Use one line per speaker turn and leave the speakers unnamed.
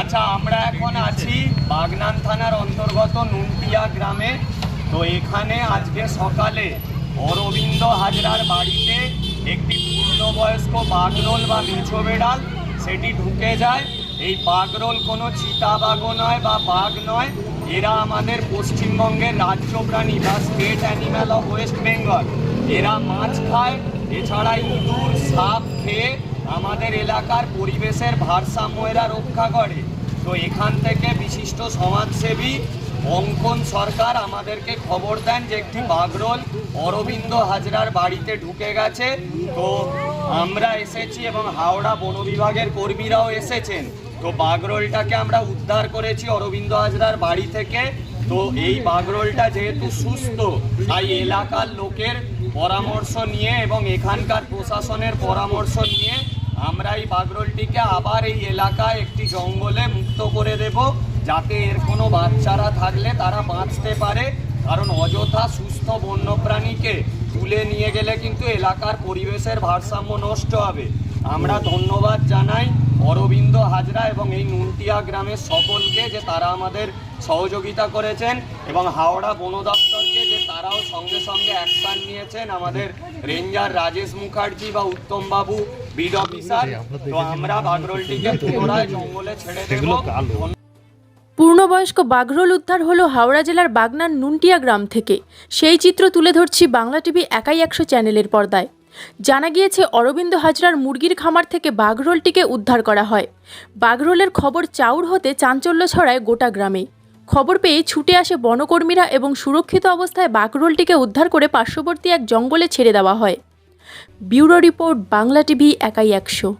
আচ্ছা আমরা এখন আছি বাগনান থানার অন্তর্গত নুনটিয়া গ্রামে। তো এখানে আজকে সকালে অরবিন্দ হাজরার বাড়িতে একটি পূর্ণবয়স্ক বাগরোল বা মেছো বেড়াল সেটি ঢুকে যায়। এই বাগরোল কোনো চিতাবাঘও নয় বা বাঘ নয়, এরা আমাদের পশ্চিমবঙ্গের রাজ্য প্রাণী বা state animal of West Bengal এরা মাছ খায়, এছাড়া ইঁদুর, সাপ খেয়ে আমাদের এলাকার পরিবেশের ভারসাম্য এরা রক্ষা করে। তো এখান থেকে বিশিষ্ট সমাজসেবী অঙ্কন সরকার আমাদেরকে খবর দেন যে একটি বাগরোল অরবিন্দ হাজরার বাড়িতে ঢুকে গেছে। তো আমরা এসেছি এবং হাওড়া বন বিভাগের কর্মীরাও এসেছেন। তো বাগরোলটাকে আমরা উদ্ধার করেছি অরবিন্দ হাজরার বাড়ি থেকে। তো এই বাগরোলটা যেহেতু সুস্থ, তাই এলাকার লোকের পরামর্শ নিয়ে এবং এখানকার প্রশাসনের পরামর্শ নিয়ে আমরা এই বাগরোলটিকে আবার এই এলাকায় একটি জঙ্গলে মুক্ত করে দেব, যাতে এর কোনো বাচ্চারা থাকলে তারা বাঁচতে পারে। কারণ অযথা সুস্থ বন্যপ্রাণীকে তুলে নিয়ে গেলে কিন্তু এলাকার পরিবেশের ভারসাম্য নষ্ট হবে। আমরা ধন্যবাদ জানাই অরবিন্দ হাজরা এবং এই নুনটিয়া গ্রামের সকলকে যে তারা আমাদের সহযোগিতা করেছেন এবং হাওড়া বন দপ্তরকে যে তারাও সঙ্গে সঙ্গে অ্যাকশন নিয়েছেন আমাদের রেঞ্জার রাজেশ মুখার্জি বা উত্তম বাবু বিড অফিসার তো আমরা বাগরোলটিকে পুনরায় জঙ্গলে ছেড়ে দেবো।
পূর্ণবয়স্ক বাঘরোল উদ্ধার হলো হাওড়া জেলার বাগনার নুনটিয়া গ্রাম থেকে। সেই চিত্র তুলে ধরছি বাংলা টিভি একাই একশো চ্যানেলের পর্দায়। জানা গিয়েছে অরবিন্দ হাজরার মুরগির খামার থেকে বাঘরোলটিকে উদ্ধার করা হয়। বাঘরোলের খবর চাউর হতে চাঞ্চল্য ছড়ায় গোটা গ্রামে। খবর পেয়ে ছুটে আসে বনকর্মীরা এবং সুরক্ষিত অবস্থায় বাকরোলটিকে উদ্ধার করে পার্শ্ববর্তী এক জঙ্গলে ছেড়ে দেওয়া হয়। ব্যুরো রিপোর্ট, বাংলা টিভি, একাই একশো।